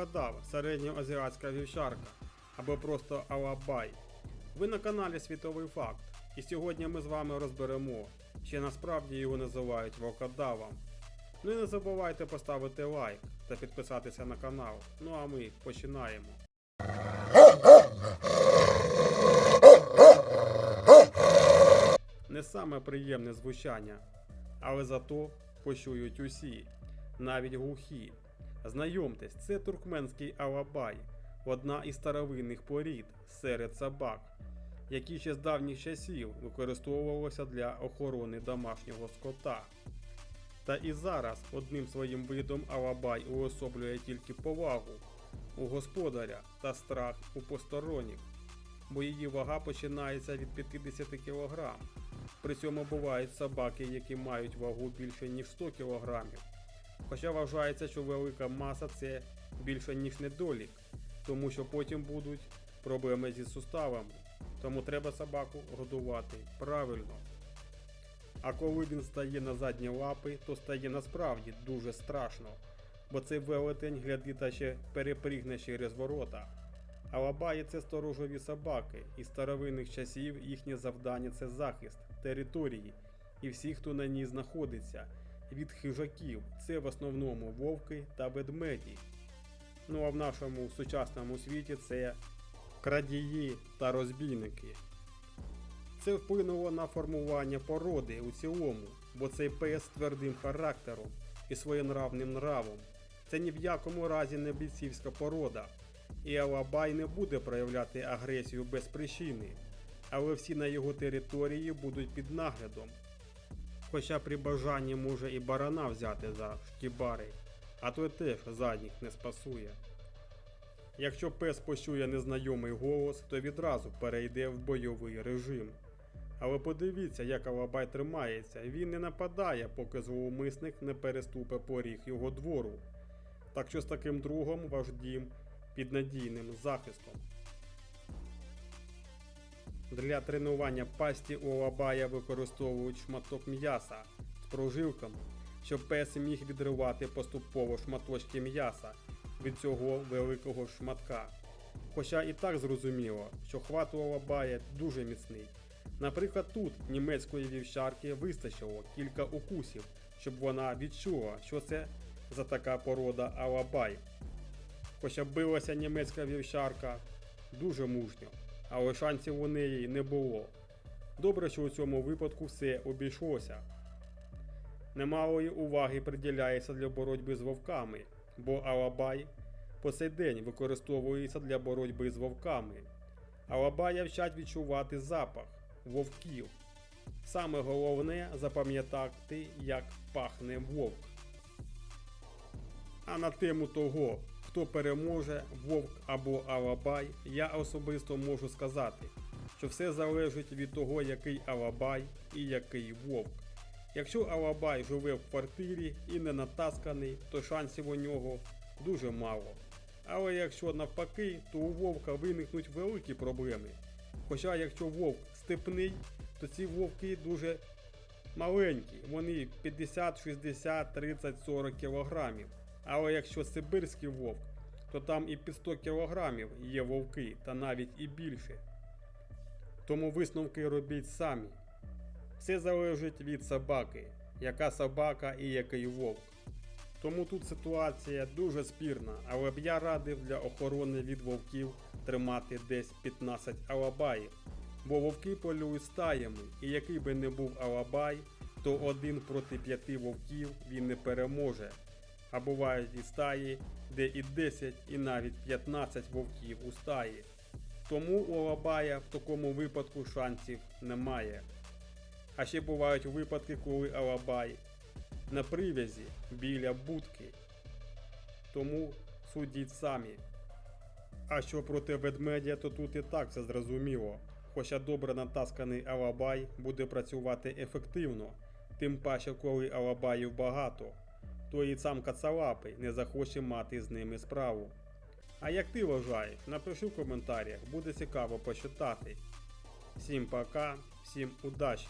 Вовкодав, середньоазіатська вівчарка або просто Алабай. Ви на каналі Світовий Факт. І сьогодні ми з вами розберемо, чи насправді його називають вовкодавом. Ну і не забувайте поставити лайк та підписатися на канал. Ну а ми починаємо. Не саме приємне звучання, але зато почують усі, навіть глухі. Знайомтесь, це туркменський алабай, одна із старовинних порід серед собак, які ще з давніх часів використовувалися для охорони домашнього скота. Та і зараз одним своїм видом алабай уособлює тільки повагу у господаря та страх у посторонніх, бо її вага починається від 50 кг. При цьому бувають собаки, які мають вагу більше ніж 100 кг. Хоча вважається, що велика маса це більше ніж недолік, тому що потім будуть проблеми зі суставами. Тому треба собаку годувати правильно. А коли він стає на задні лапи, то стає насправді дуже страшно, бо цей велетень гляди та ще перепрігне через ворота. Алабаї це сторожові собаки, і старовинних часів їхнє завдання це захист території і всіх, хто на ній знаходиться, від хижаків. Це в основному вовки та ведмеді. Ну а в нашому сучасному світі це крадії та розбійники. Це вплинуло на формування породи у цілому, бо цей пес твердим характером і своєнравним нравом. Це ні в якому разі не бійцівська порода, і Алабай не буде проявляти агресію без причини, але всі на його території будуть під наглядом. Хоча при бажанні може і барана взяти за шкібари, а той теж задніх не спасує. Якщо пес почує незнайомий голос, то відразу перейде в бойовий режим. Але подивіться, як Алабай тримається, він не нападає, поки зловмисник не переступе поріг його двору. Так що з таким другом ваш дім під надійним захистом. Для тренування пасті у Алабая використовують шматок м'яса з прожилками, щоб пес міг відривати поступово шматочки м'яса від цього великого шматка. Хоча і так зрозуміло, що хват у Алабая дуже міцний. Наприклад, тут німецької вівчарки вистачило кілька укусів, щоб вона відчула, що це за така порода Алабай. Хоча билася німецька вівчарка дуже мужньо, але шансів у неї не було. Добре, що у цьому випадку все обійшлося. Немалої уваги приділяється для боротьби з вовками, бо Алабай по цей день використовується для боротьби з вовками. Алабая вчать відчувати запах вовків. Саме головне запам'ятати, як пахне вовк. А на тему того, хто переможе, вовк або алабай, я особисто можу сказати, що все залежить від того, який алабай і який вовк. Якщо алабай живе в квартирі і не натасканий, то шансів у нього дуже мало. Але якщо навпаки, то у вовка виникнуть великі проблеми. Хоча якщо вовк степний, то ці вовки дуже маленькі, вони 50, 60, 30, 40 кілограмів. Але якщо сибирський вовк, то там і під 100 кілограмів є вовки, та навіть і більше. Тому висновки робіть самі. Все залежить від собаки, яка собака і який вовк. Тому тут ситуація дуже спірна, але б я радив для охорони від вовків тримати десь 15 алабаїв. Бо вовки полюють стаями, і який би не був алабай, то один проти п'яти вовків він не переможе. А бувають і стаї, де і 10, і навіть 15 вовків у стаї. Тому у алабая в такому випадку шансів немає. А ще бувають випадки, коли алабай на привязі біля будки. Тому судіть самі. А що проти ведмедя, то тут і так все зрозуміло. Хоча добре натасканий алабай буде працювати ефективно, тим паче, коли алабаїв багато, то і сам кацалапий не захоче мати з ними справу. А як ти вважаєш, напиши в коментарях, буде цікаво почитати. Всім пока, всім удачі!